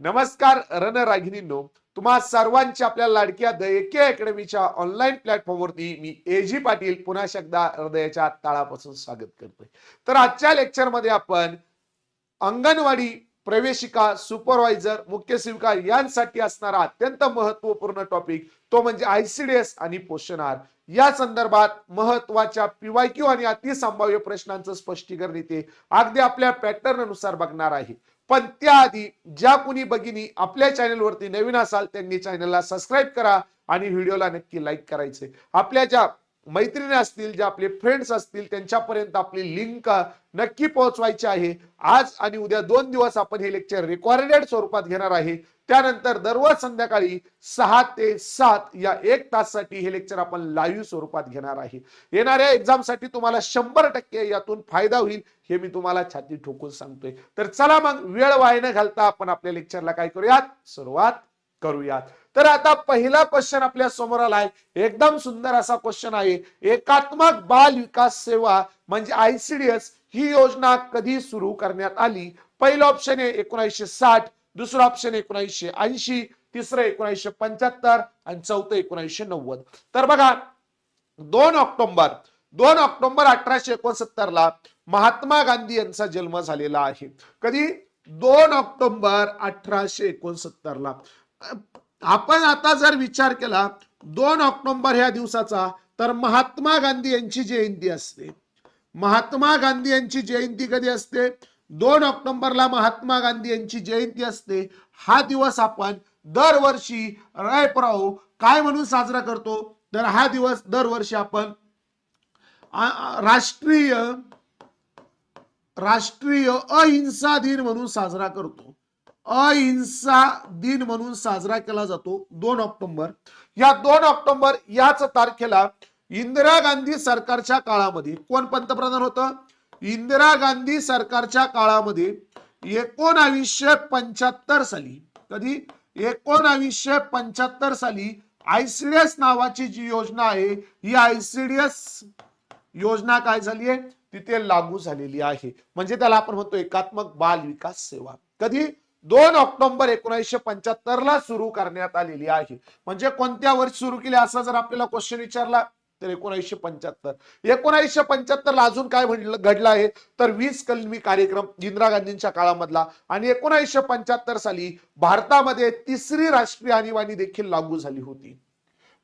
नमस्कार रणरागिनींनो तुम्हा सर्वांच्या आपल्या लाडक्या द एके अकॅडमीच्या ऑनलाईन प्लॅटफॉर्मवरती मी एजी पाटील पुन्हा एकदा हृदयाच्या तळापासून स्वागत करतोय. तर आजच्या लेक्चरमध्ये आपण अंगणवाडी प्रवेशिका सुपरवायझर मुख्य सेविका यांसाठी असणारा अत्यंत महत्त्वपूर्ण टॉपिक तो म्हणजे आयसीडीएस आणि पोषण आहार. या संदर्भात महत्त्वाच्या पीवायक्यू आणि अतिसंभाव्य प्रश्नांचं स्पष्टीकरण इथे अगदी आपल्या पॅटर्ननुसार बघणार आहे. पण त्याआधी ज्या कुणी भगिनी आपल्या चॅनलवरती नवीन असाल त्यांनी चॅनलला सबस्क्राईब करा आणि व्हिडिओला नक्की लाईक करायचे. आपल्या ज्या मैत्रिणी असतील जे आपले फ्रेंड्स असतील त्यांच्यापर्यंत आपली लिंक नक्की पोहोचवायची आहे. आज आणि उद्या दोन दिवस आपण हे लेक्चर रेकॉर्डेड स्वरूपात घेणार आहे. त्यानंतर दररोज संध्याकाळी सहा ते सात या एक ताससाठी हे लेक्चर आपण लाईव्ह स्वरूपात घेणार आहे. येणाऱ्या एक्झामसाठी तुम्हाला शंभर टक्के यातून फायदा होईल हे मी तुम्हाला छाती ठोकून सांगतोय. तर चला मग वेळ वाया न घालता आपण आपल्या लेक्चरला काय करूयात? सुरुवात करूयात. तर आता पहिला क्वेश्चन आपल्यासमोर आलाय. एकदम सुंदर असा क्वेश्चन आहे. एकात्मक बाल विकास सेवा म्हणजे आयसीडीएस ही योजना कधी सुरू करण्यात आली? पहिलं ऑप्शन आहे एकोणीसशे साठ दुसरं ऑप्शन एकोणीसशे ऐंशी तिसरं एकोणीसशे पंच्याहत्तर आणि चौथं एकोणीसशे नव्वद. तर बघा दोन ऑक्टोबर दोन ऑक्टोबर अठराशे एकोणसत्तर ला महात्मा गांधी यांचा जन्म झालेला आहे. कधी? दोन ऑक्टोबर अठराशे एकोणसत्तर ला आपण आता जर विचार केला दोन ऑक्टोबर ह्या दिवसाचा तर महात्मा गांधी यांची जयंती असते. महात्मा गांधी यांची जयंती कधी असते? दोन ऑक्टोबरला महात्मा गांधी यांची जयंती असते. हा दिवस आपण दरवर्षी रायपराव काय म्हणून साजरा करतो? तर हा दिवस दरवर्षी आपण राष्ट्रीय राष्ट्रीय अहिंसा दिन म्हणून साजरा करतो. अहिंसा दिन म्हणून साजरा केला जातो. दोन ऑक्टोबर. या दोन ऑक्टोबर याच तारखेला इंदिरा गांधी सरकारच्या काळामध्ये कोण पंतप्रधान होतं? इंदिरा गांधी सरकारच्या काळामध्ये एकोणावीसशे पंच्याहत्तर साली कधी? एकोणावीसशे पंच्याहत्तर साली आयसीडीएस नावाची जी योजना आहे ही आयसीडीएस योजना काय झाली आहे? तिथे लागू झालेली आहे. म्हणजे त्याला आपण म्हणतो एकात्मक बाल विकास सेवा. कधी? दोन ऑक्टोबर एकोणीसशे पंच्याहत्तर ला सुरू करण्यात आलेली आहे. म्हणजे कोणत्या वर्षी सुरू केली असा जर आपल्याला क्वेश्चन विचारला तर एकोणीसशे पंच्याहत्तर. एकोणीसशे पंच्याहत्तर ला अजून काय म्हटलं घडलं आहे? तर वीस कलमी कार्यक्रम इंदिरा गांधींच्या काळामधला. आणि एकोणीसशे पंच्याहत्तर साली भारतामध्ये तिसरी राष्ट्रीय आणीबाणी देखील लागू झाली होती.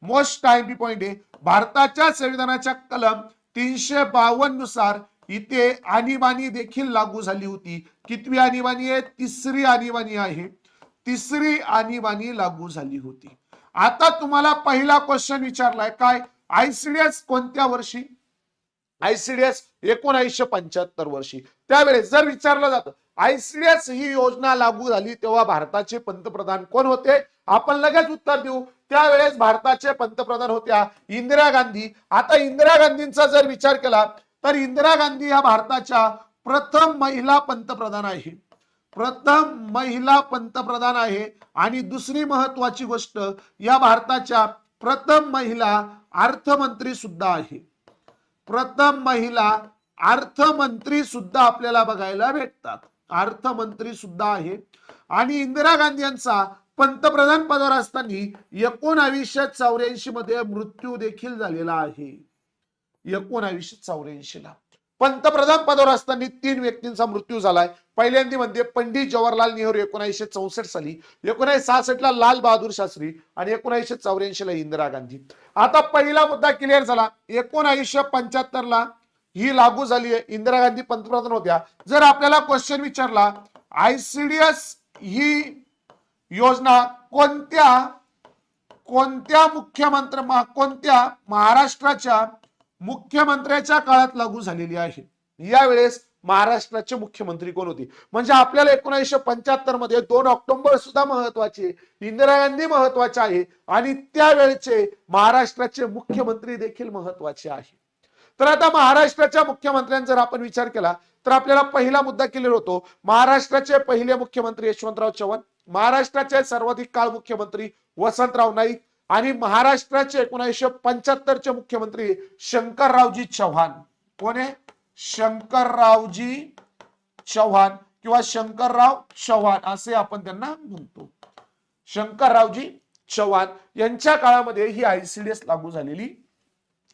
मोस्ट टाइम पॉइंट आहे भारताच्या संविधानाच्या कलम तीनशे बावन्ननुसार इथे आणीबाणी देखील लागू झाली होती. कितवी आणीबाणी आहे? तिसरी आणीबाणी आहे. तिसरी आणीबाणी लागू झाली होती. आता तुम्हाला पहिला क्वेश्चन विचारलाय काय? आयसीडीएस कोणत्या वर्षी? आयसीडीएस एकोणीसशे पंच्याहत्तर वर्षी. त्यावेळेस जर विचारलं जातं आयसीडीएस ही योजना लागू झाली तेव्हा भारताचे पंतप्रधान कोण होते? आपण लगेच उत्तर देऊ. त्यावेळेस भारताचे पंतप्रधान होत्या इंदिरा गांधी. आता इंदिरा गांधींचा जर विचार केला तर इंदिरा गांधी ह्या भारताच्या प्रथम महिला पंतप्रधान आहे. प्रथम महिला पंतप्रधान आहे. आणि दुसरी महत्वाची गोष्ट या भारताच्या प्रथम महिला अर्थमंत्री सुद्धा आहे. प्रथम महिला अर्थमंत्री सुद्धा आपल्याला बघायला भेटतात. अर्थमंत्री सुद्धा आहे. आणि इंदिरा गांधी यांचा पंतप्रधान पदावर असताना एकोणावीसशे चौऱ्याऐंशी मध्ये मृत्यू देखील झालेला आहे. एकोणावीसशे चौऱ्याऐंशीला पंतप्रधान पदावर असताना तीन व्यक्तींचा मृत्यू झालाय. पहिल्यांदी म्हणजे पंडित जवाहरलाल नेहरू एकोणीसशे चौसष्ट साली एकोणीसशे सहासष्ट ला लाल बहादूर शास्त्री आणि एकोणीसशे चौऱ्याऐंशी ला इंदिरा गांधी. आता पहिला मुद्दा क्लिअर झाला. एकोणीसशे पंच्याहत्तर ला ही लागू झाली आहे इंदिरा गांधी पंतप्रधान होत्या. जर आपल्याला क्वेश्चन विचारला आयसीडीएस ही योजना कोणत्या कोणत्या मुख्यमंत्री कोणत्या महाराष्ट्राच्या मुख्यमंत्र्याच्या काळात लागू झालेली आहे. यावेळेस महाराष्ट्राचे मुख्यमंत्री कोण होते? म्हणजे आपल्याला एकोणीसशे पंच्याहत्तरमध्ये दोन ऑक्टोबर सुद्धा महत्त्वाचे इंदिरा गांधी महत्त्वाचे आहे आणि त्यावेळेचे महाराष्ट्राचे मुख्यमंत्री देखील महत्त्वाचे आहे. तर आता महाराष्ट्राच्या मुख्यमंत्र्यांचा जर आपण विचार केला तर आपल्याला पहिला मुद्दा क्लिअर होतो. महाराष्ट्राचे पहिले मुख्यमंत्री यशवंतराव चव्हाण महाराष्ट्राचे सर्वाधिक काळ मुख्यमंत्री वसंतराव नाईक आणि महाराष्ट्राचे एकोणीसशे पंच्याहत्तरचे मुख्यमंत्री शंकररावजी चव्हाण. कोण? आहे शंकररावजी चव्हाण किंवा शंकरराव चव्हाण असे आपण त्यांना म्हणतो. शंकररावजी चव्हाण यांच्या काळामध्ये ही आयसीडीएस लागू झालेली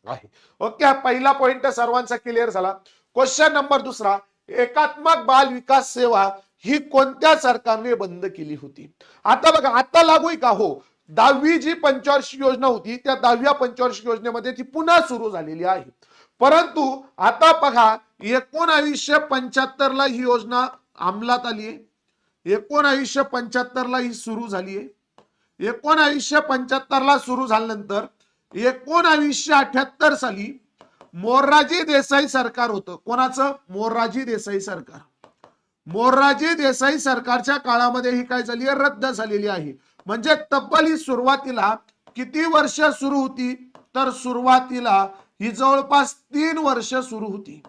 आहे. ओके हा पहिला पॉइंट सर्वांचा क्लिअर झाला. क्वेश्चन नंबर दुसरा एकात्मक बाल विकास सेवा ही कोणत्या सरकारने बंद केली होती? आता बघा आता लागू आहे का? हो दहावी जी पंचवार्षिक योजना होती त्या दहाव्या पंचवार्षिक योजनेमध्ये ती पुन्हा सुरू झालेली आहे. परंतु आता बघा एकोणावीसशे पंच्याहत्तर ला ही योजना अंमलात आली आहे एकोणावीसशे पंच्याहत्तर ला ही सुरू झाली आहे एकोणावीसशे पंच्याहत्तर ला सुरू झाल्यानंतर एकोणावीसशे अठ्याहत्तर साली मोर्राजी देसाई सरकार होतं. कोणाचं? मोर्राजी देसाई सरकार. मोर्राजी देसाई सरकारच्या काळामध्ये ही काय झाली रद्द झालेली आहे. म्हणजे तब्बल ही सुरुवातीला किती वर्ष सुरू होती? तर सुरुवातीला ही जवळपास तीन वर्ष सुरू होती.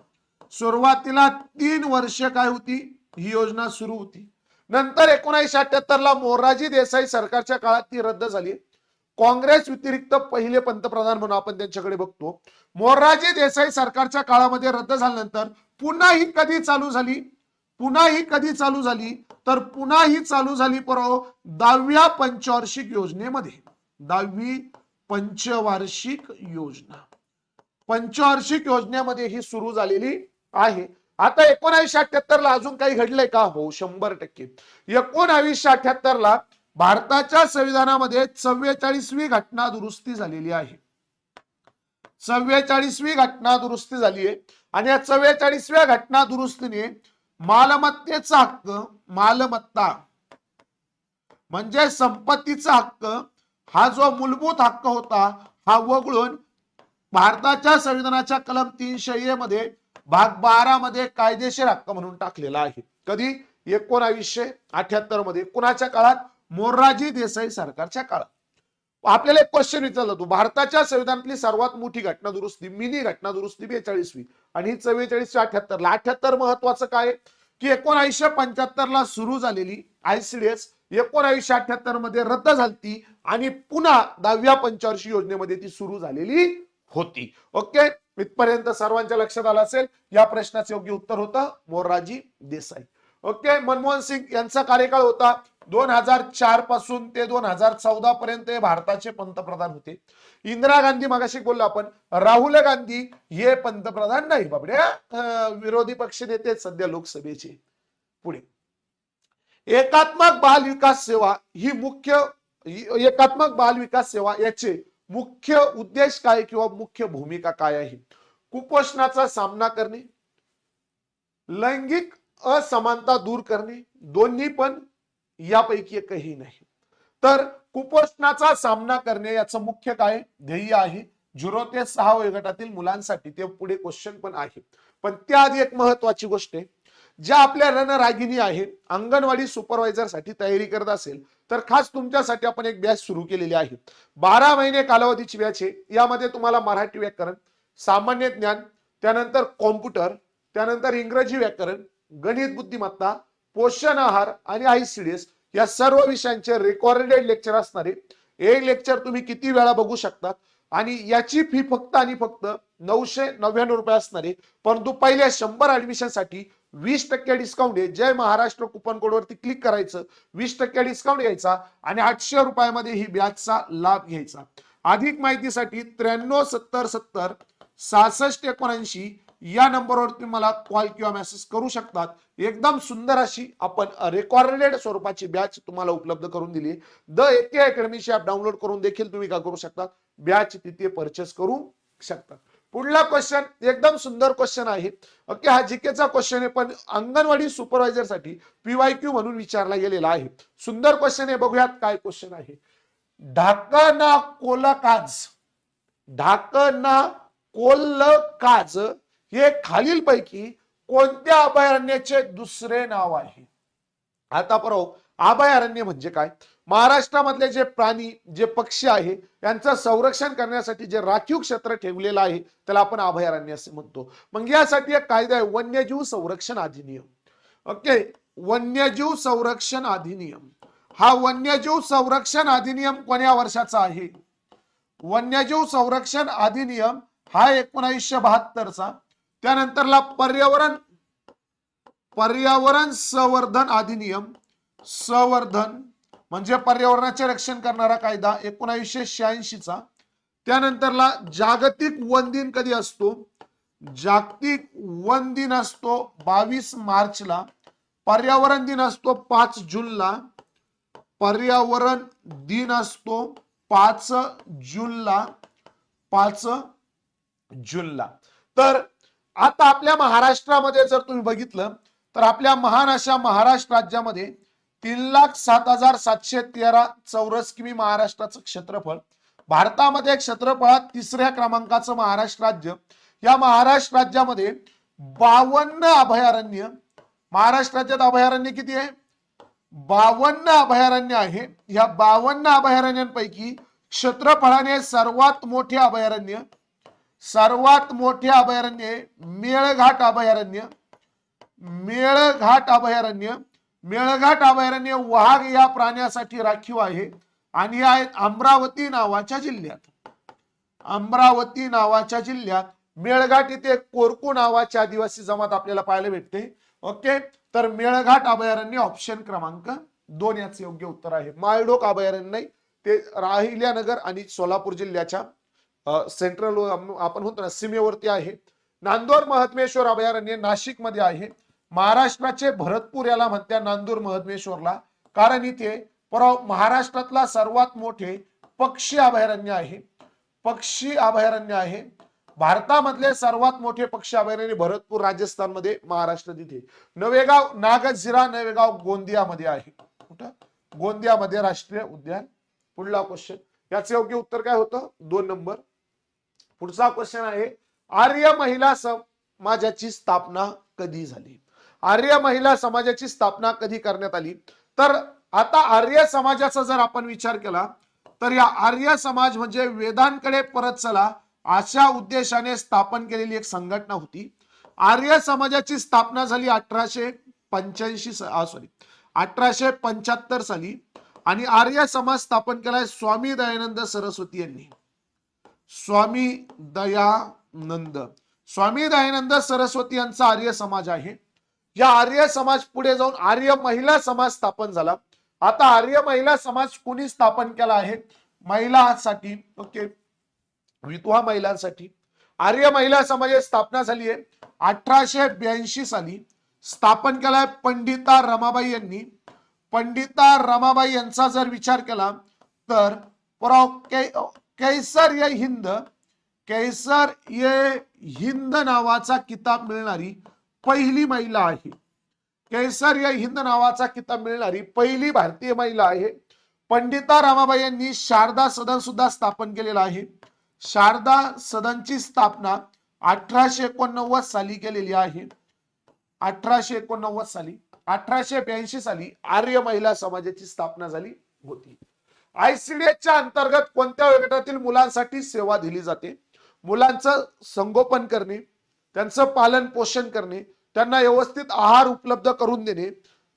सुरुवातीला तीन वर्ष काय होती? ही योजना सुरू होती. नंतर एकोणीसशे अठ्याहत्तर ला मोरारजी देसाई सरकारच्या काळात ती रद्द झाली. काँग्रेस व्यतिरिक्त पहिले पंतप्रधान म्हणून आपण त्यांच्याकडे बघतो. मोरारजी देसाई सरकारच्या काळामध्ये रद्द झाल्यानंतर पुन्हा ही कधी चालू झाली? पुन्हा ही कधी चालू झाली? तर पुन्हा ही चालू झाली परव दहाव्या पंचवार्षिक योजनेमध्ये. दहावी पंचवार्षिक योजना. पंचवार्षिक योजनेमध्ये ही सुरू झालेली आहे. आता एकोणावीसशे अठ्याहत्तर ला अजून काही घडलंय का? हो शंभर टक्के. एकोणावीसशे अठ्याहत्तर ला भारताच्या संविधानामध्ये चव्वेचाळीसवी घटना दुरुस्ती झालेली आहे. चव्वेचाळीसवी घटना दुरुस्ती झाली आहे आणि या चव्वेचाळीसव्या घटना दुरुस्तीने मालमत्तेचा हक्क मालमत्ता म्हणजे संपत्तीचा हक्क हा जो मूलभूत हक्क होता हा वगळून भारताच्या संविधानाच्या कलम तीनशे मध्ये भाग बारा मध्ये कायदेशीर हक्क म्हणून टाकलेला आहे. कधी? एकोणावीसशे अठ्याहत्तरमध्ये कुणाच्या काळात? मोर्राजी देसाई सरकारच्या काळात. आपल्याला एक क्वेश्चन विचारला तू भारताच्या संविधानातली सर्वात मोठी घटना दुरुस्ती मिनी घटना दुरुस्ती बेचाळीसवी आणि ही चव्वेचाळीसशे अठ्याहत्तर. ला अठ्याहत्तर महत्वाचं काय? की एकोणावीसशे पंच्याहत्तर ला सुरू झालेली आयसीडीएस एकोणावीसशे अठ्याहत्तरमध्ये रद्द झाली आणि पुन्हा दहाव्या पंचवर्षीय योजनेमध्ये ती सुरू झालेली होती. ओके? इथपर्यंत सर्वांच्या लक्षात आलं असेल? या प्रश्नाचं योग्य उत्तर होतं मोरारजी देसाई. ओके? मनमोहन सिंग यांचा कार्यकाळ होता. दोन हजार चारपासून ते दोन हजार चौदा पर्यंत हे भारताचे पंतप्रधान होते. इंदिरा गांधी मागाशी बोललो आपण. राहुल गांधी हे पंतप्रधान नाही. बाबड्या विरोधी पक्ष नेते सध्या लोकसभेचे. पुढे. एकात्मक बाल विकास सेवा ही मुख्य एकात्मक बाल विकास सेवा याचे मुख्य उद्देश काय किंवा मुख्य भूमिका काय आहे? कुपोषणाचा सामना करणे. लैंगिक असमानता दूर करणे. दोन्ही पण यापैकी एकही नाही. तर कुपोषणाचा सामना करणे याचं मुख्य काय? ध्येय आहे. झिरो ते सहा वयोगटातील मुलांसाठी ते पुढे क्वेश्चन पण आहे. पण त्याआधी एक महत्वाची गोष्ट आहे. ज्या आपल्या रणरागिनी आहे अंगणवाडी सुपरवायझरसाठी तयारी करत असेल तर खास तुमच्यासाठी आपण एक बॅच सुरू केलेली आहे. बारा महिने कालावधीची बॅच आहे. यामध्ये तुम्हाला मराठी व्याकरण सामान्य ज्ञान त्यानंतर कॉम्प्युटर त्यानंतर इंग्रजी व्याकरण गणित बुद्धिमत्ता पोषण आहार आणि आयसीडीएस या सर्व विषयांचे रेकॉर्डेड लेक्चर असणारे एक लेक्चर तुम्ही किती वेळा बघू शकता आणि याची फी फक्त आणि फक्त नऊशे नव्याण्णव रुपये असणारे परंतु पहिल्या शंभर ऍडमिशनसाठी वीस टक्के डिस्काउंट आहे. जय महाराष्ट्र कुपन कोडवरती क्लिक करायचं वीस टक्के डिस्काउंट घ्यायचा आणि आठशे रुपयामध्ये ही बॅचचा लाभ घ्यायचा. अधिक माहितीसाठी त्र्याण्णव सत्तर सत्तर सहासष्ट एकोणऐंशी या नंबरवर मला कॉल किंवा मेसेज करू शकतात. एकदम सुंदर अशी आपण रेकॉर्डेड स्वरूपाची बॅच तुम्हाला उपलब्ध करून दिली. द एके अकॅडमीची ऍप डाउनलोड करून देखील तुम्ही काय करू शकता बॅच तिथे परचेस करू शकता पुढला क्वेश्चन एकदम सुंदर क्वेश्चन आहे. ओके हा जीकेचा क्वेश्चन आहे पण अंगणवाडी सुपरवायझरसाठी पीवाय क्यू म्हणून विचारला गेलेला आहे. सुंदर क्वेश्चन आहे बघूयात काय क्वेश्चन आहे. ढाकना कोलकाज. ढाकना कोलकाज हे खालीलपैकी कोणत्या अभयारण्याचे दुसरे नाव आहे? आता परव अभयारण्य म्हणजे काय? महाराष्ट्रामधले जे प्राणी जे पक्षी आहे यांचं संरक्षण करण्यासाठी जे राखीव क्षेत्र ठेवलेलं आहे त्याला आपण अभयारण्य असे म्हणतो. मग यासाठी एक कायदा आहे वन्यजीव संरक्षण अधिनियम. ओके? वन्यजीव संरक्षण अधिनियम. हा वन्यजीव संरक्षण अधिनियम कोण्या वर्षाचा आहे? वन्यजीव संरक्षण अधिनियम हा एकोणाशे बहात्तरचा. त्यानंतरला पर्यावरण पर्यावरण संवर्धन अधिनियम संवर्धन म्हणजे पर्यावरणाचे रक्षण करणारा कायदा एकोणावीसशे शहाऐंशीचा त्यानंतरला जागतिक वन दिन कधी असतो? जागतिक वन दिन असतो बावीस मार्चला पर्यावरण दिन असतो पाच जूनला पर्यावरण दिन असतो पाच जूनला पाच जूनला तर आता आपल्या महाराष्ट्रामध्ये जर तुम्ही बघितलं तर आपल्या महान अशा महाराष्ट्र राज्यामध्ये तीन लाख सात हजार सातशे तेरा चौरस किमी महाराष्ट्राचं क्षेत्रफळ भारतामध्ये क्षेत्रफळात तिसऱ्या क्रमांकाचं महाराष्ट्र राज्य. या महाराष्ट्र राज्यामध्ये बावन्न अभयारण्य महाराष्ट्र राज्यात अभयारण्य किती आहे? बावन्न अभयारण्य आहे. या बावन्न अभयारण्यांपैकी क्षेत्रफळाने सर्वात मोठे अभयारण्य सर्वात मोठे अभयारण्य आहे मेळघाट अभयारण्य. मेळघाट अभयारण्य. मेळघाट अभयारण्य वाघ या प्राण्यासाठी राखीव आहे आणि हे अमरावती नावाच्या जिल्ह्यात. अमरावती नावाच्या जिल्ह्यात. मेळघाट इथे कोरकू नावाची आदिवासी जमात आपल्याला पाहायला भेटते. ओके? तर मेळघाट अभयारण्य ऑप्शन क्रमांक दोन याचे योग्य उत्तर आहे. माळडोक अभयारण्य ते राहिल्यानगर आणि सोलापूर जिल्ह्याच्या. सेंट्रल आपण म्हणतो ना सीमेवरती आहे. नांदोर महात्मेश्वर अभयारण्य नाशिकमध्ये आहे. महाराष्ट्राचे भरतपूर याला म्हणत्या नांदूर महात्मेश्वरला. कारण इथे परवा महाराष्ट्रातला सर्वात मोठे पक्षी अभयारण्य आहे. पक्षी अभयारण्य आहे. भारतामधले सर्वात मोठे पक्षी अभयारण्य भरतपूर राजस्थानमध्ये महाराष्ट्र तिथे नवेगाव नागझिरा नवेगाव गोंदियामध्ये आहे. कुठं? गोंदियामध्ये राष्ट्रीय उद्यान. पुढला क्वेश्चन याचे योग्य उत्तर काय होतं? दोन नंबर. पुढचा क्वेश्चन आहे आर्य महिला समाजाची स्थापना कधी झाली? आर्य महिला समाजाची स्थापना कधी करण्यात आली? तर आता आर्य समाजाचा जर आपण विचार केला तर या आर्य समाज म्हणजे वेदांकडे परत चला अशा उद्देशाने स्थापन केलेली एक संघटना होती. आर्य समाजाची स्थापना झाली अठराशे पंच्याऐंशी सॉरी अठराशे पंच्याहत्तर साली. आणि आर्य समाज स्थापन केलाय स्वामी दयानंद सरस्वती यांनी. स्वामी दयानंद. स्वामी दयानंद सरस्वती यांचा आर्य समाज आहे. या आर्य समाज पुढे जाऊन आर्य महिला समाज स्थापन झाला. आता आर्य महिला समाज कुणी स्थापन केला आहे? महिलांसाठी. ओके. विधवा महिलांसाठी. आर्य महिला समाजाची स्थापना झाली आहे. अठराशे ब्याऐंशी साली स्थापन केलाय पंडिता रमाबाई यांनी. पंडिता रमाबाई यांचा जर विचार केला तर कैसर ये हिंद कैसर ये हिंद नावाचा किताब मिळणारी पहिली महिला आहे. कैसर या हिंद नावाचा किताब मिळणारी पहिली भारतीय महिला आहे. पंडिता रामाबाई यांनी शारदा सदन सुद्धा स्थापन केलेलं आहे. शारदा सदनची स्थापना अठराशे एकोणनव्वद साली केलेली आहे. अठराशे एकोणनव्वद साली अठराशे ब्याऐंशी साली आर्य महिला समाजाची स्थापना झाली होती. आयसीडीएसच्या अंतर्गत कोणत्या गटातील मुलांसाठी सेवा दिली जाते? मुलांचं संगोपन करणे त्यांचं पालन पोषण करणे त्यांना व्यवस्थित आहार उपलब्ध करून देणे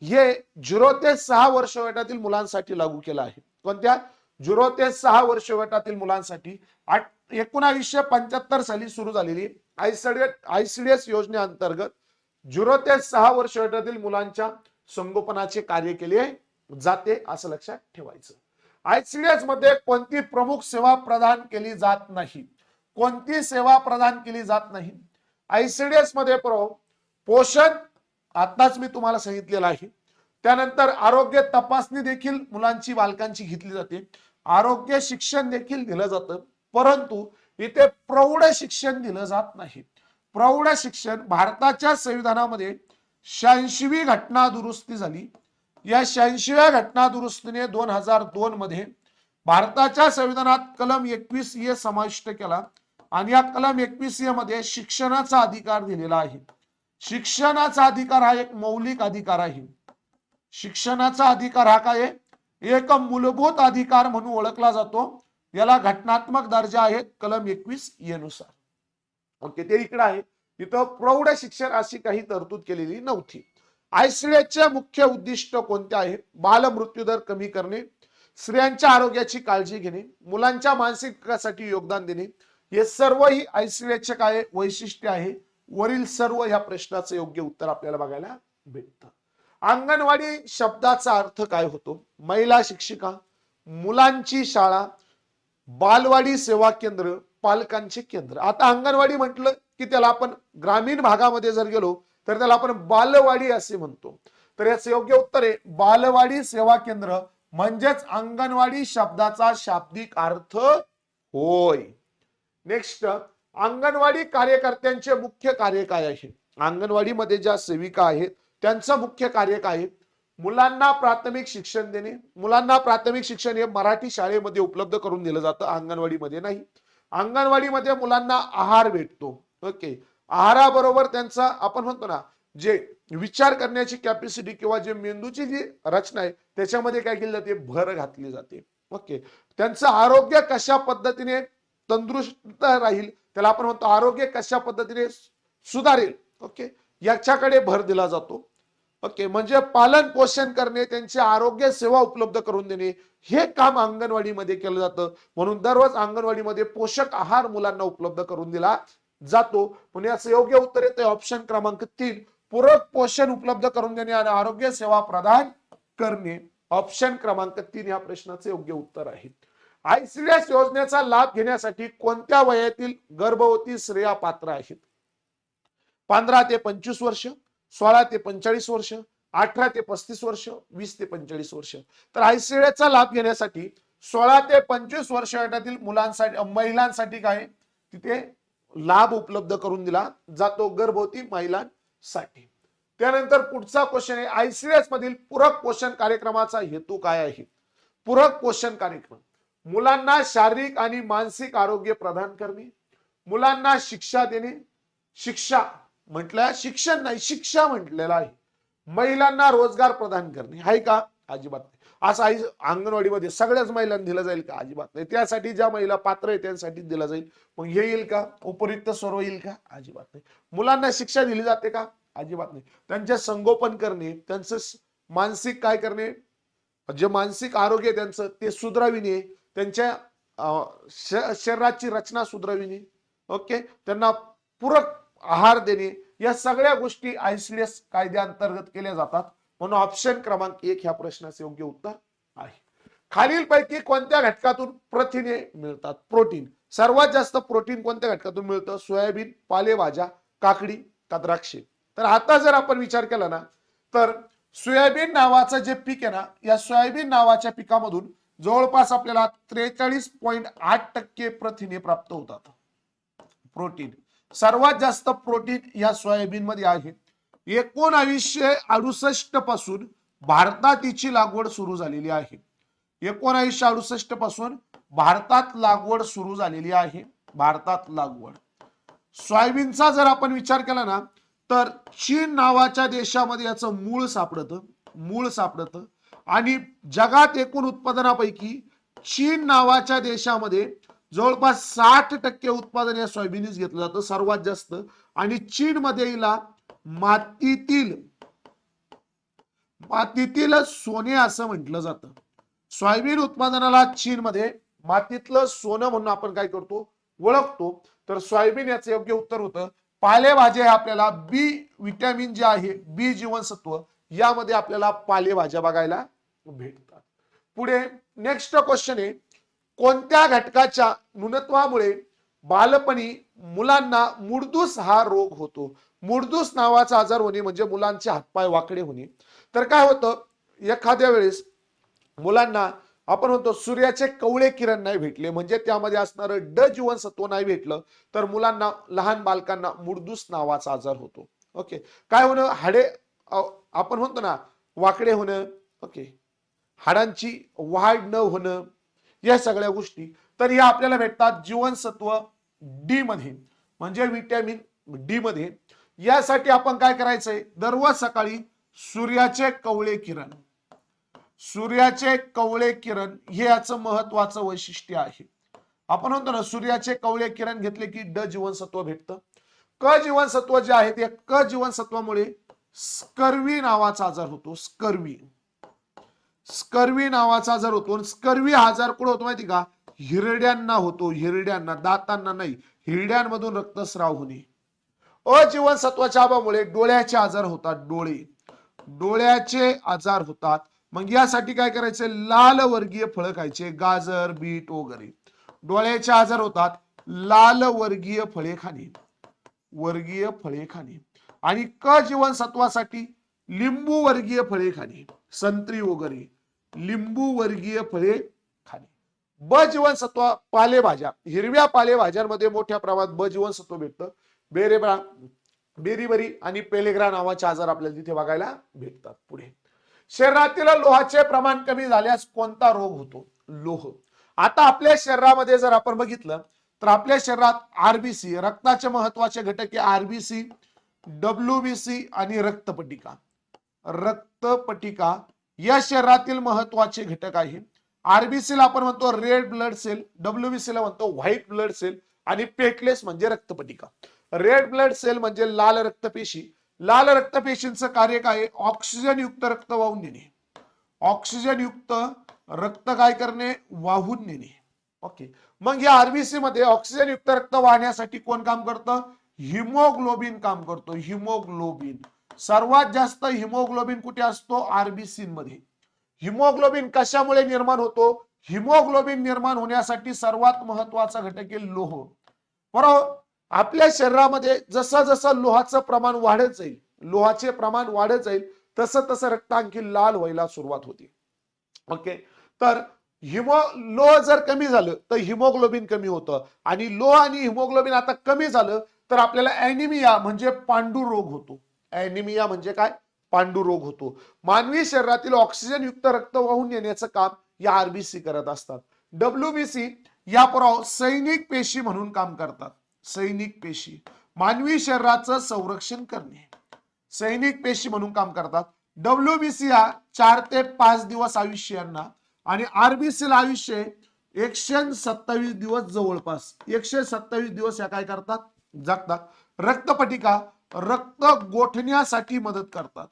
हे झिरो ते सहा वर्ष गटातील मुलांसाठी लागू केलं आहे. कोणत्या? झिरो ते सहा वर्ष गटातील मुलांसाठी. एकोणावीसशे पंच्याहत्तर साली सुरू झालेली आयसीडीएस आयसीडीएस योजनेअंतर्गत झिरो ते सहा वर्ष गटातील मुलांच्या संगोपनाचे कार्य केले जाते असं लक्षात ठेवायचं. आयसीडीएसमध्ये कोणती प्रमुख सेवा प्रदान केली जात नाही? कोणती सेवा प्रदान केली जात नाही? आयसीडीएसमध्ये प्रो पोषण आताच मी तुम्हाला सांगितलेलं आहे. त्यानंतर आरोग्य तपासणी देखील मुलांची बालकांची घेतली जाते. आरोग्य शिक्षण देखील दिलं जातं परंतु इथे प्रौढ शिक्षण दिलं जात नाही. प्रौढ शिक्षण भारताच्या संविधानामध्ये शहाऐंशीवी घटना दुरुस्ती झाली. या शहाऐंशीव्या घटना दुरुस्तीने दोन हजार दोन मध्ये भारताच्या संविधानात कलम एकवीस ए समाविष्ट केला आणि या कलम एकवीस ए मध्ये शिक्षणाचा अधिकार दिलेला आहे. शिक्षणाचा अधिकार हा एक मौलिक अधिकार आहे. शिक्षणाचा अधिकार हा काय आहे? एक मूलभूत अधिकार म्हणून ओळखला जातो. याला घटनात्मक दर्जा आहे कलम एकवीस ए नुसार. ओके ते इकडे आहे. तिथं प्रौढ शिक्षण अशी काही तरतूद केलेली नव्हती. आयसीडीएसचे मुख्य उद्दिष्ट कोणते आहे? बाल मृत्यूदर कमी करणे स्त्रियांच्या आरोग्याची काळजी घेणे मुलांच्या मानसिक विकासासाठी योगदान देणे हे सर्व ही आयसीडीएसचे काय वैशिष्ट्य आहे? वरील सर्व ह्या प्रश्नाचं योग्य उत्तर आपल्याला बघायला भेटतं. अंगणवाडी शब्दाचा अर्थ काय होतो? महिला शिक्षिका मुलांची शाळा बालवाडी सेवा केंद्र पालकांचे केंद्र. आता अंगणवाडी म्हटलं की त्याला आपण ग्रामीण भागामध्ये जर गेलो तर त्याला आपण बालवाडी असे म्हणतो. तर याचं योग्य उत्तर आहे बालवाडी सेवा केंद्र म्हणजेच अंगणवाडी शब्दाचा शाब्दिक अर्थ होय. नेक्स्ट अंगणवाडी कार्यकर्त्यांचे मुख्य कार्य काय आहे. अंगणवाडीमध्ये ज्या सेविका आहेत त्यांचं मुख्य कार्य काय आहे मुलांना प्राथमिक शिक्षण देणे. मुलांना प्राथमिक शिक्षण हे मराठी शाळेमध्ये उपलब्ध करून दिलं जातं अंगणवाडीमध्ये नाही. अंगणवाडीमध्ये मुलांना आहार भेटतो. ओके आहाराबरोबर त्यांचा आपण म्हणतो ना जे विचार करण्याची कॅपॅसिटी किंवा जे मेंदूची जी रचना आहे त्याच्यामध्ये काय केली जाते? भर घातली जाते. ओके त्यांचं आरोग्य कशा पद्धतीने तंदुरुस्त राहील? त्याला आपण म्हणतो आरोग्य कशा पद्धतीने सुधारेल? ओके याच्याकडे भर दिला जातो. ओके म्हणजे पालन पोषण करणे त्यांचे आरोग्य सेवा उपलब्ध करून देणे हे काम अंगणवाडीमध्ये केलं जातं. म्हणून दररोज अंगणवाडीमध्ये पोषक आहार मुलांना उपलब्ध करून दिला जातो. पण याचं योग्य उत्तर येते ऑप्शन क्रमांक तीन पूरक पोषण उपलब्ध करून देणे आणि आरोग्य सेवा प्रदान करणे. ऑप्शन क्रमांक तीन या प्रश्नाचे योग्य उत्तर आहे. आयसीडीएस योजनेचा लाभ घेण्यासाठी कोणत्या वयातील गर्भवती स्त्रिया पात्र आहेत? पंधरा ते पंचवीस वर्ष सोळा ते पंचेचाळीस वर्ष अठरा ते पस्तीस वर्ष वीस ते पंचेचाळीस वर्ष. तर आयसीडीएसचा लाभ घेण्यासाठी सोळा ते पंचवीस वर्ष गटातील मुलांसाठी महिलांसाठी काय तिथे लाभ उपलब्ध करून दिला जातो गर्भवती महिलांसाठी. त्यानंतर पुढचा क्वेश्चन आहे आयसीएस मधील पूरक पोषण कार्यक्रमाचा हेतू काय आहे? पूरक पोषण कार्यक्रम. मुलांना शारीरिक आणि मानसिक आरोग्य प्रदान करणे मुलांना शिक्षा देणे शिक्षा म्हटलं शिक्षण नाही शिक्षा म्हटलेलं आहे. महिलांना रोजगार प्रदान करणे आहे का? अजिबात नाही. असं आई अंगणवाडीमध्ये सगळ्याच महिलांना दिलं जाईल का? अजिबात नाही. त्यासाठी ज्या महिला पात्र आहे त्यांसाठी दिलं जाईल. मग हे येईल का? उपयुक्त सर्व येईल का? अजिबात नाही. मुलांना शिक्षा दिली जाते का? अजिबात नाही. त्यांचे संगोपन करणे त्यांचं मानसिक काय करणे? जे मानसिक आरोग्य आहे त्यांचं ते सुधरविणे. त्यांच्या श- शरीराची रचना सुधरविणे. ओके? त्यांना पूरक आहार देणे. या सगळ्या गोष्टी आयसीडीएस कायद्याअंतर्गत केल्या जातात. म्हणून ऑप्शन क्रमांक एक ह्या प्रश्नाचे योग्य उत्तर आहे. खालीलपैकी कोणत्या घटकातून प्रथिने मिळतात? प्रोटीन सर्वात जास्त प्रोटीन कोणत्या घटकातून मिळतं? सोयाबीन पालेभाज्या काकडी का द्राक्षे? तर आता जर आपण विचार केला ना तर सोयाबीन नावाचं जे पीक आहे ना या सोयाबीन नावाच्या पिकामधून जवळपास आपल्याला त्रेचाळीस पॉईंट आठ टक्के प्रथिने प्राप्त होतात. प्रोटीन सर्वात जास्त प्रोटीन या सोयाबीन मध्ये आहे एकोणावीसशे अडुसष्टपासून भारतात तिची लागवड सुरू झालेली आहे. एकोणावीसशे अडुसष्टपासून भारतात लागवड सुरू झालेली आहे. भारतात लागवड. सोयाबीनचा जर आपण विचार केला ना तर चीन नावाच्या देशामध्ये याचं मूळ सापडतं मूळ सापडतं. आणि जगात एकूण उत्पादनापैकी चीन नावाच्या देशामध्ये जवळपास साठ टक्के उत्पादन या सोयाबीनच घेतलं जातं सर्वात जास्त. आणि चीन मध्ये हिला मातीतील मातीतील सोने असं म्हटलं जातं. सोयाबीन उत्पादनाला चीनमध्ये मातीतलं सोनं म्हणून आपण काय करतो? ओळखतो. तर सोयाबीन याचं योग्य उत्तर होतं. पालेभाज्या हे आपल्याला बी विटॅमिन जे आहे बी जीवनसत्व यामध्ये आपल्याला पालेभाज्या बघायला भेटतात. पुढे नेक्स्ट क्वेश्चन आहे. कोणत्या घटकाच्या न्यूनत्वामुळे बालपणी मुलांना मुडदूस हा रोग होतो. मुडदूस नावाचा आजार होणे म्हणजे मुलांचे हातपाय वाकडे होणे. तर काय होतं? एखाद्या वेळेस मुलांना आपण म्हणतो सूर्याचे कवळे किरण नाही भेटले. म्हणजे त्यामध्ये असणारं ड जीवनसत्व नाही भेटलं. तर मुलांना लहान बालकांना मुडदूस नावाचा आजार होतो. ओके. काय होणं? हाडे आपण म्हणतो ना वाकडे होणं. ओके. हाडांची वाढ न होणं. या सगळ्या गोष्टी. तर या आपल्याला भेटतात जीवनसत्व डी मध्ये. म्हणजे व्हिटॅमिन डी मध्ये. यासाठी आपण काय करायचंय? दररोज सकाळी सूर्याचे कवळे किरण. सूर्याचे कवळे किरण हे याचं महत्वाचं वैशिष्ट्य आहे. आपण म्हणतो ना सूर्याचे कवळे किरण घेतले की ड जीवनसत्व भेटतं. क जीवनसत्व जे आहे ते क जीवनसत्वामुळे स्कर्वी नावाचा आजार होतो. स्कर्वी. स्कर्वी नावाचा आजार होतो. आणि स्कर्वी आजार कुठं होतो माहिती का? हिरड्यांना होतो हिरड्यांना दातांना नाही हिरड्यांमधून रक्तस्राव होणे. अजीवनसत्वाच्या अभावामुळे डोळ्याचे आजार होतात डोळे. डोळ्याचे आजार होतात. मग यासाठी काय करायचे? लाल वर्गीय फळं खायचे गाजर बीट वगैरे. डोळ्याचे आजार होतात लाल वर्गीय फळे खाणे. वर्गीय फळे खाणे. आणि क जीवनसत्वासाठी लिंबू वर्गीय फळे खाणे. संत्री वगैरे. लिंबू वर्गीय फळे ब जीवनसत्व पालेभाज्या. हिरव्या पालेभाज्यांमध्ये मोठ्या प्रमाणात ब जीवनसत्व भेटतं. बेरेब्रा बेरीबरी आणि पेलेग्रा नावाचे आजार आपल्याला तिथे बघायला भेटतात पुढे. शरीरातील लोहाचे प्रमाण कमी झाल्यास कोणता रोग होतो? लोह. आता आपल्या शरीरामध्ये जर आपण बघितलं तर आपल्या शरीरात आरबीसी रक्ताचे महत्त्वाचे घटक आहे आरबीसी डब्ल्यूबीसी आणि रक्तपटिका. रक्तपटिका या शरीरातील महत्त्वाचे घटक आहे. आरबीसीला आपण म्हणतो रेड ब्लड सेल डब्ल्यूबीसी ला म्हणतो व्हाईट ब्लड सेल आणि पेटलेस म्हणजे रक्तपटिका. रेड ब्लड सेल म्हणजे लाल रक्तपेशी. लाल रक्तपेशींचं कार्य काय ऑक्सिजन युक्त रक्त वाहून नेणे. ऑक्सिजन युक्त रक्त काय करणे? वाहून नेणे. ओके. मग या आरबीसी मध्ये ऑक्सिजन युक्त रक्त वाहण्यासाठी कोण काम करतं? हिमोग्लोबिन काम करतो. हिमोग्लोबिन. सर्वात जास्त हिमोग्लोबिन कुठे असतो? आरबीसी मध्ये. हिमोग्लोबिन कशामुळे निर्माण होतो? हिमोग्लोबिन निर्माण होण्यासाठी सर्वात महत्त्वाचा घटक आहे लोह. बरोबर आपल्या शरीरामध्ये जसं जसं लोहाचं प्रमाण वाढत जाईल लोहाचे प्रमाण वाढत जाईल तसं तसं रक्त आणखी लाल व्हायला सुरुवात होते. ओके? तर हिमो लोह जर कमी झालं तर हिमोग्लोबिन कमी होतं. आणि लोह आणि हिमोग्लोबिन आता कमी झालं तर आपल्याला अॅनिमिया म्हणजे पांडू रोग होतो. अॅनिमिया म्हणजे काय? पांडुरोग होतो. मानवी शरीरातील ऑक्सिजन युक्त रक्त वाहून नेण्याचं काम या आरबीसी करत असतात. डब्ल्यूबीसी या पुराव सैनिक पेशी म्हणून काम करतात. सैनिक पेशी. मानवी शरीराचं संरक्षण करणे. सैनिक पेशी म्हणून काम करतात. डब्ल्यूबीसी या चार ते पाच दिवस आयुष्य यांना. आणि आरबीसीला आयुष्य एकशे सत्तावीस दिवस जवळपास. एकशे सत्तावीस दिवस या काय करतात? जगतात. रक्तपटिका रक्त गोठण्यासाठी मदत करतात.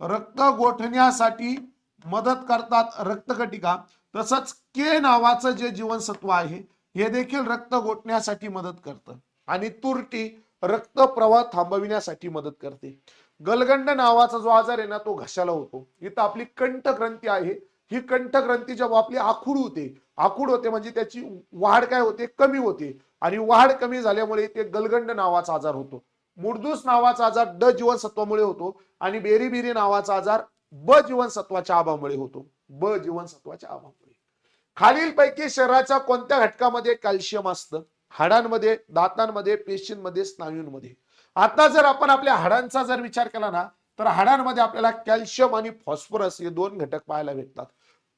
रक्त गोठण्यासाठी मदत करतात रक्तकटिका. तसंच के नावाचं जे जीवनसत्व आहे हे देखील रक्त गोठण्यासाठी मदत करतं. आणि तुरटी रक्त प्रवाह थांबविण्यासाठी मदत करते. गलगंड नावाचा जो आजार आहे ना तो घशाला होतो. इथं आपली कंठ ग्रंथी आहे. ही कंठ ग्रंथी जेव्हा आपली आखूड होते आखूड होते म्हणजे त्याची वाढ काय होते? कमी होते. आणि वाढ कमी झाल्यामुळे ते गलगंड नावाचा आजार होतो. मुर्दूस नावाचा आजार ड जीवनसत्वामुळे होतो आणि बेरीबिरी नावाचा आजार ब जीवनसत्वाच्या अभावामुळे होतो. ब जीवनसत्वाच्या अभावामुळे खालीलपैकी शरीराच्या कोणत्या घटकामध्ये कॅल्शियम असतं? हाडांमध्ये दातांमध्ये पेशींमध्ये स्नायूंमध्ये. आता जर आपण आपल्या हाडांचा जर विचार केला ना तर हाडांमध्ये आपल्याला कॅल्शियम आणि फॉस्फरस हे दोन घटक पाहायला भेटतात.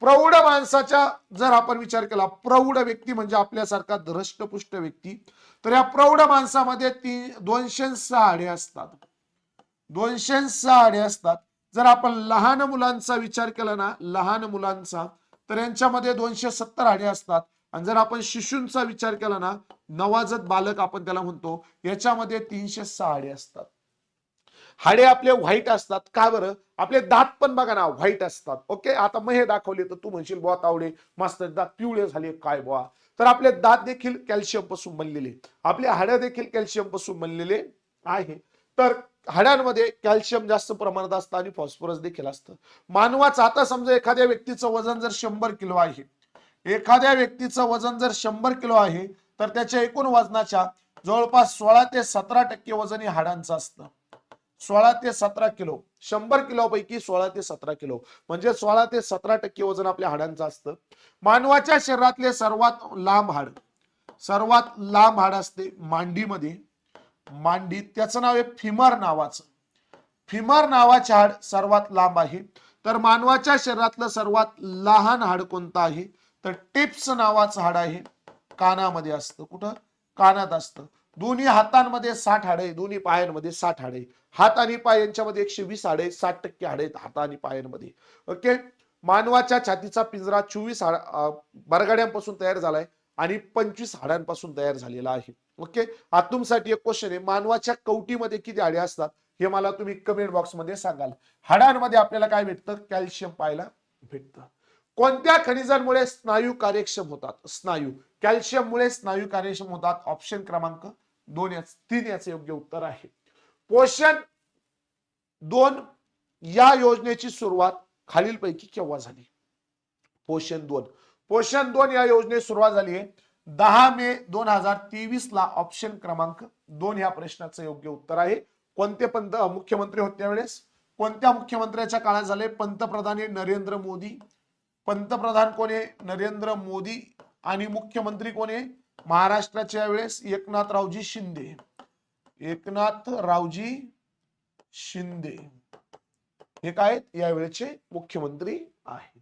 प्रौढ माणसाचा जर आपण विचार केला प्रौढ व्यक्ती म्हणजे आपल्यासारखा धृष्टपुष्ट व्यक्ती तर या प्रौढ माणसामध्ये ती दोनशे सहा असतात. दोनशे सहा असतात. जर आपण लहान मुलांचा विचार केला ना लहान मुलांचा तर यांच्यामध्ये दोनशे सत्तर हाडे असतात. आणि जर आपण शिशूंचा विचार केला ना नवाजत बालक आपण त्याला म्हणतो याच्यामध्ये तीनशे सहा हाडे असतात. हाडे आपले व्हाईट असतात. का बरं? आपले दात पण बघा ना व्हाईट असतात. ओके आता मग हे दाखवले तर तू म्हणशील बुवा तावडे मस्त दात पिवळे झाले काय बुवा? तर आपले दात देखील कॅल्शियमपासून बनलेले. आपले हाडं देखील कॅल्शियमपासून बनलेले आहे. तर हाडांमध्ये कॅल्शियम जास्त प्रमाणात असतं आणि फॉस्फरस देखील असतं. मानवाचं आता समजा एखाद्या व्यक्तीचं वजन जर शंभर किलो आहे एखाद्या व्यक्तीचं वजन जर शंभर किलो आहे तर त्याच्या एकूण वजनाच्या जवळपास सोळा ते सतरा टक्के वजन हे हाडांचं असतं. सोळा ते सतरा किलो शंभर किलो पैकी सोळा ते सतरा किलो. म्हणजे सोळा ते सतरा टक्के वजन आपल्या हाडांचं असतं. मानवाच्या शरीरातले सर्वात लांब हाड सर्वात लांब हाड असते मांडीमध्ये. मांडी त्याचं नाव आहे फिमर नावाचं. फिमर नावाचे हाड सर्वात लांब आहे. तर मानवाच्या शरीरातलं सर्वात लहान हाड कोणतं आहे? तर टिप्स नावाचं हाड आहे. कानामध्ये असतं. कुठं? कानात असतं. दोन्ही हातांमध्ये साठ हाड आहे दोन्ही पायांमध्ये साठ हाड. आहे हात आणि पाय यांच्यामध्ये एकशे वीस हाड साठ टक्के हाड आहेत हात आणि पायांमध्ये. ओके मानवाच्या छातीचा पिंजरा चोवीस हाड बरगाड्यांपासून तयार झालाय आणि पंचवीस हाडांपासून तयार झालेला आहे. ओके आता तुमसाठी एक क्वेश्चन आहे मानवाच्या कवटीमध्ये किती हाडे असतात हे मला तुम्ही कमेंट बॉक्समध्ये सांगाल. हाडांमध्ये आपल्याला काय भेटतं? कॅल्शियम पाहायला भेटतं. कोणत्या खनिजांमुळे स्नायू कार्यक्षम होतात? स्नायू. कॅल्शियममुळे स्नायू कार्यक्षम होतात. ऑप्शन क्रमांक दोन याच तीन याचे योग्य उत्तर आहे. पोषण दोन या योजनेची सुरुवात खालीलपैकी केव्हा झाली? पोषण दोन. पोषण दोन या योजनेत सुरुवात झाली आहे. दहा मे दोन हजार तेवीस ला ऑप्शन क्रमांक दोन या प्रश्नाचं योग्य उत्तर आहे. कोणते पंत मुख्यमंत्री होते त्यावेळेस? कोणत्या मुख्यमंत्र्याच्या काळात झाले? पंतप्रधान नरेंद्र मोदी. पंतप्रधान कोण आहे? नरेंद्र मोदी आणि मुख्यमंत्री कोण आहे? महाराष्ट्राच्या वेळेस एकनाथरावजी शिंदे. एकनाथरावजी शिंदे. हे काय यावेळेचे मुख्यमंत्री आहे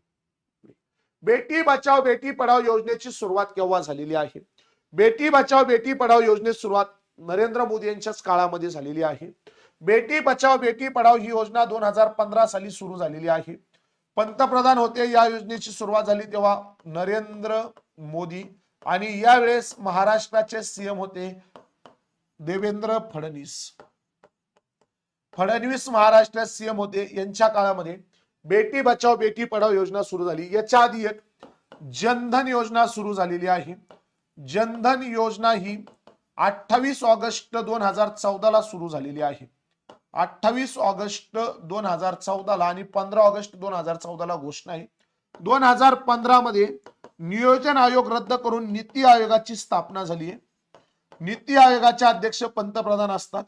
बेटी बचाव बेटी पढाव योजनेची सुरुवात केव्हा झालेली आहे? बेटी बचाव बेटी पढाव योजनेची सुरुवात नरेंद्र मोदी यांच्याच काळामध्ये झालेली आहे. बेटी बचाव बेटी पढाव ही योजना दोन हजार पंधरा साली सुरू झालेली आहे. पंतप्रधान होते या योजनेची सुरुवात झाली तेव्हा नरेंद्र मोदी आणि यावेळेस महाराष्ट्राचे सीएम होते देवेंद्र फडणवीस. फडणवीस महाराष्ट्रात सीएम होते. यांच्या काळामध्ये बेटी बचाव बेटी पढाव योजना सुरू झाली. याच्या आधी एक जनधन योजना सुरू झालेली आहे. जनधन योजना ही अठ्ठावीस ऑगस्ट दोन हजार चौदा ला सुरू झालेली आहे. अठ्ठावीस ऑगस्ट दोन हजार चौदाला आणि पंधरा ऑगस्ट दोन हजार चौदाला घोषणा आहे. दोन हजार पंधरा मध्ये नियोजन आयोग रद्द करून नीती आयोगाची स्थापना झाली आहे. नीती आयोगाचे अध्यक्ष पंतप्रधान असतात.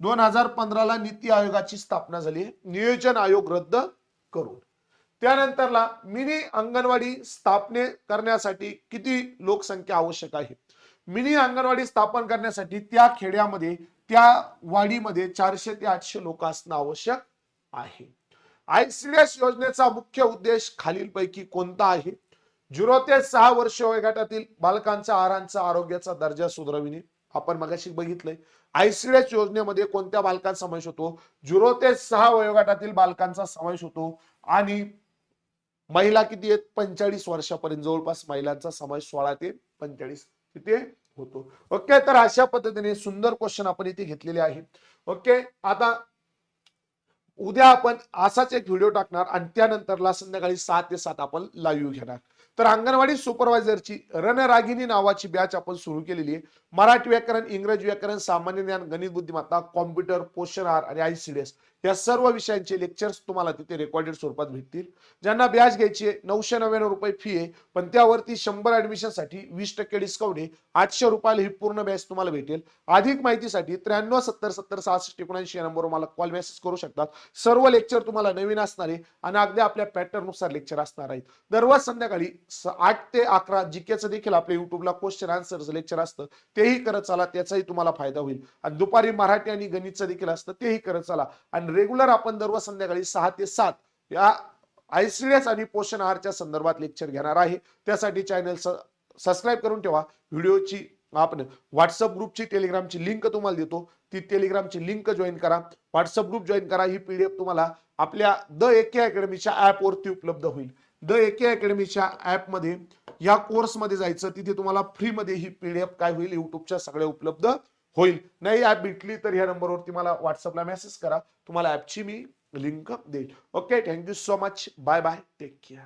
दोन हजार पंधराला नीती आयोगाची स्थापना झाली आहे. नियोजन आयोग रद्द करून. त्यानंतरला मिनी अंगणवाडी स्थापने करण्यासाठी किती लोकसंख्या आवश्यक आहे? मिनी अंगणवाडी स्थापन करण्यासाठी त्या खेड्यामध्ये त्या वाडीमध्ये चारशे ते आठशे लोक असणं आवश्यक आहे. आयसीडीएस योजनेचा मुख्य उद्देश खालीलपैकी कोणता आहे? झिरो ते सहा वर्ष वयोगटातील बालकांचा आहारांचा आरोग्याचा दर्जा सुधारविणे. आपण मगाशी बघितलंय आयसीडीएस योजनेमध्ये कोणत्या बालकांचा समावेश होतो? झिरो ते सहा वयोगटातील बालकांचा समावेश होतो आणि महिला किती आहेत? पंचेचाळीस वर्षापर्यंत जवळपास महिलांचा समावेश सोळा ते पंचेचाळीस तिथे होतो. ओके तर अशा पद्धतीने सुंदर क्वेश्चन आपण इथे घेतलेले आहे. ओके आता उद्या आपण असाच एक व्हिडिओ टाकणार आणि त्यानंतरला संध्याकाळी सात ते सात आपण लाईव्ह घेणार. तर अंगणवाडी सुपरवायझरची रणरागिनी नावाची बॅच आपण सुरू केलेली आहे. मराठी व्याकरण इंग्रजी व्याकरण सामान्य ज्ञान गणित बुद्धिमत्ता कॉम्प्युटर पोषण आहार आणि आयसीडीएस या सर्व विषयांचे लेक्चर्स तुम्हाला तिथे रेकॉर्डेड स्वरूपात भेटतील. ज्यांना ब्याज घ्यायची आहे नऊशे नव्याण्णव रुपये फी आहे पण त्यावरती शंभर ऍडमिशनसाठी वीस टक्के डिस्काउंट आहे आठशे रुपयाला ही पूर्ण बॅच तुम्हाला भेटेल. अधिक माहितीसाठी त्र्याण्णव सत्तर सत्तर सहासष्ट एकोणऐंशी या नंबरवर मला कॉल मेसेज करू शकतात सर्व लेक्चर तुम्हाला नवीन असणार आहे आणि अगदी आपल्या पॅटर्ननुसार लेक्चर असणार आहेत. दररोज संध्याकाळी आठ ते अकरा जीकेचं देखील आपल्या युट्यूबला क्वेश्चन आन्सरचं लेक्चर असतं तेही करत चला त्याचाही तुम्हाला फायदा होईल. आणि दुपारी मराठी आणि गणितचं देखील असतं तेही करत चला. आणि रेग्युलर आपण दररोज संध्याकाळी सहा ते सात या आयसीडीएस आणि पोषण आहारच्या संदर्भात लेक्चर घेणार आहे. त्यासाठी चॅनल सबस्क्राईब करून ठेवा. व्हिडिओची आपण व्हॉट्सअप ग्रुपची टेलिग्रामची लिंक तुम्हाला देतो. ती टेलिग्रामची लिंक जॉईन करा. व्हॉट्सअप ग्रुप जॉईन करा. ही पीडीएफ तुम्हाला आपल्या द एके अकॅडमीच्या ऍपवरती उपलब्ध होईल. द एके अकॅडमीच्या ऍपमध्ये या कोर्समध्ये जायचं. तिथे तुम्हाला फ्रीमध्ये ही पीडीएफ काय होईल? युट्यूबच्या सगळ्या उपलब्ध होईल. नाही ऍप भेटली तर ह्या नंबरवरती मला व्हॉट्सअपला मेसेज करा. तुम्हाला ऍपची मी लिंक देईल. Okay thank you so much bye bye take care